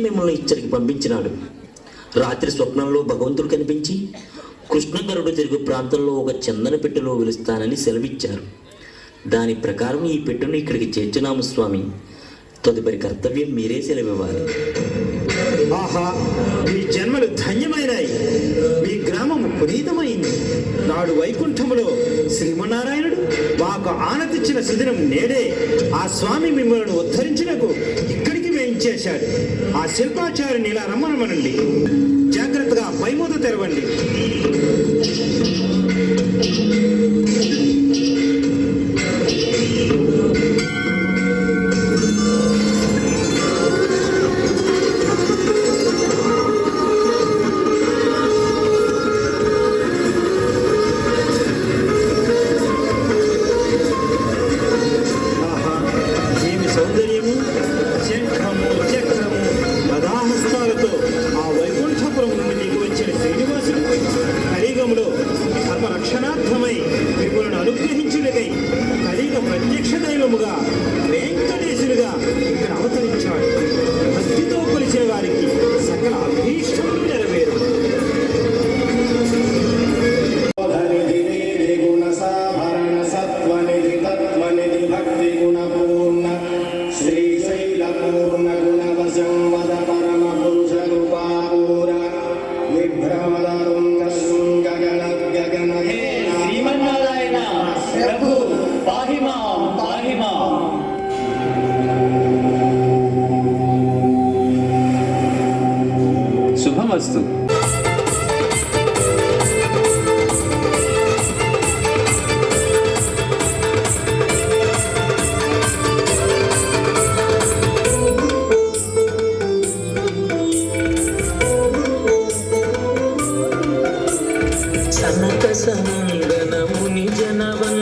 మిమ్మల్ని ఇచ్చరికి పంపించినాడు. రాత్రి స్వప్నంలో భగవంతుడు కనిపించి కృష్ణగరుడు తిరుగు ప్రాంతంలో ఒక చందన పెట్టెలో వెలుస్తానని సెలవిచ్చారు. దాని ప్రకారం ఈ పెట్టెను ఇక్కడికి చేర్చున్నాము స్వామి. తదుపరి కర్తవ్యం మీరే సెలవివ్వాలి. ఆహా మీ జన్మలు ధన్యమైనాయి. మీ గ్రామం పునీతమైంది. నాడు వైకుంఠములో శ్రీమన్నారాయణుడు మాకు ఆనతిచ్చిన సుదినం నేడే. ఆ స్వామి మిమ్మల్ని ఉద్ధరించినకు చేశాడు. ఆ శిల్పాచారిని ఇలా రమ్మనమనండి. జాగ్రత్తగా పైమూత తెరవండి. 真那个不干。శుభమస్తు సనక సంగన ముని జనవన్